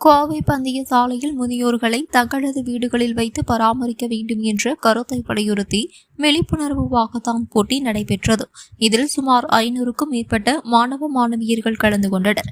கோவை பந்தய சாலையில் முதியோர்களை தங்களது வீடுகளில் வைத்து பராமரிக்க வேண்டும் என்ற கருத்தை வலியுறுத்தி விழிப்புணர்வு வாக்கத்தான் போட்டி நடைபெற்றது. இதில் சுமார் ஐநூறுக்கும் மேற்பட்ட மாணவ மாணவியர்கள் கலந்து கொண்டனர்.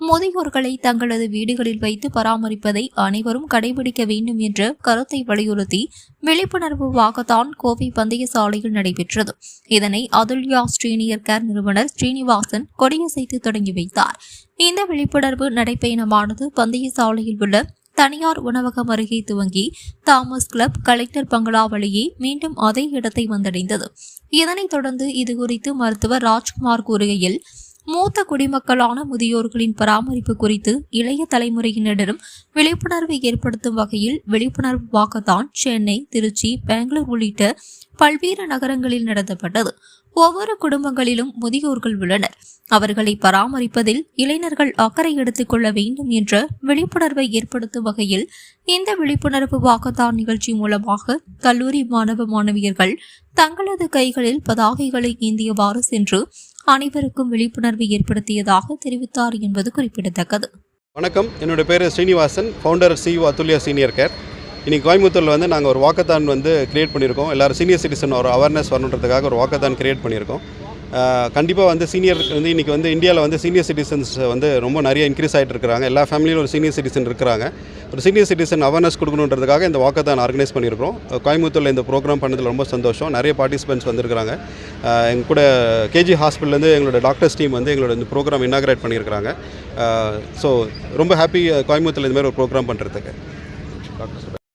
முதியோர்களை தங்களது வீடுகளில் வைத்து பராமரிப்பதை அனைவரும் கடைபிடிக்க வேண்டும் என்ற கருத்தை வலியுறுத்தி விழிப்புணர்வு வாகத்தான் கோவை பந்தய சாலையில் நடைபெற்றது. இதனை அதுல்யா ஸ்ரீனியர் கேர் நிறுவனர் ஸ்ரீனிவாசன் கொடியசைத்து தொடங்கி வைத்தார். இந்த விழிப்புணர்வு நடைப்பயணமானது பந்தய சாலையில் உள்ள தனியார் உணவகம் அருகே துவங்கி தாமஸ் கிளப் கலெக்டர் பங்களா வழியே மீண்டும் அதே இடத்தை வந்தடைந்தது. இதனைத் தொடர்ந்து இதுகுறித்து மருத்துவர் ராஜ்குமார் கூறுகையில் மூத்த குடிமக்களான முதியோர்களின் பராமரிப்பு குறித்து இளைய தலைமுறையினரிடம் விழிப்புணர்வை ஏற்படுத்தும் வகையில் விழிப்புணர்வு வாக்கத்தான் சென்னை திருச்சி பெங்களூர் உள்ளிட்ட பல்வேறு நகரங்களில் நடத்தப்பட்டது. ஒவ்வொரு குடும்பங்களிலும் முதியோர்கள் உள்ளனர். அவர்களை பராமரிப்பதில் இளைஞர்கள் அக்கறை எடுத்துக் கொள்ள வேண்டும் என்ற விழிப்புணர்வை ஏற்படுத்தும் வகையில் இந்த விழிப்புணர்வு வாக்கத்தான் நிகழ்ச்சி மூலமாக கல்லூரி மாணவ மாணவியர்கள் தங்களது கைகளில் பதாகைகளை ஏந்தியவாறு சென்று அனைவருக்கும் விழிப்புணர்வை ஏற்படுத்தியதாக தெரிவித்தார் என்பது குறிப்பிடத்தக்கது. வணக்கம். என்னுடைய பேர் Srinivasan. Founder CEO Athulya senior care இன்றைக்கி கோயம்புத்தூரில் வந்து நாங்கள் ஒரு வாக்கத்தான் வந்து கிரியேட் பண்ணியிருக்கோம். எல்லோரும் சீனியர் சிட்டிசன் ஒரு அவேர்னஸ் வரணுன்றதுக்காக ஒரு வாக்கத்தான் கிரியேட் பண்ணியிருக்கோம். கண்டிப்பாக வந்து சீனியர் வந்து இன்றைக்கி வந்து இந்தியாவில் வந்து சீனியர் சிட்டிசன்ஸ் வந்து ரொம்ப நிறைய இன்க்ரீஸ் ஆகிட்டு இருக்கிறாங்க. எல்லா ஃபேமிலியிலும் ஒரு சீனியர் சிட்டிசன் இருக்கிறாங்க. ஒரு சீனியர் சிட்டிசன் அவேர்னஸ் கொடுக்கணுன்றதுக்காக இந்த வாக்கத்தான் ஆர்கனைஸ் பண்ணியிருக்கிறோம். கோயம்புத்தூரில் இந்த ப்ரோக்ராம் பண்ணதில் ரொம்ப சந்தோஷம். நிறைய பார்ட்டிசிபென்ட்ஸ் வந்திருக்கிறாங்க. எங்க கூட கேஜி ஹாஸ்பிட்டல்லேருந்து எங்களோட டாக்டர்ஸ் டீம் வந்து எங்களோட இந்த ப்ரோக்ராம் இனாகிரேட் பண்ணியிருக்கிறாங்க. ஸோ ரொம்ப ஹாப்பி கோயம்புத்தூரில் இந்த மாதிரி ஒரு ப்ரோக்ராம் பண்ணுறதுக்கு டாக்டர்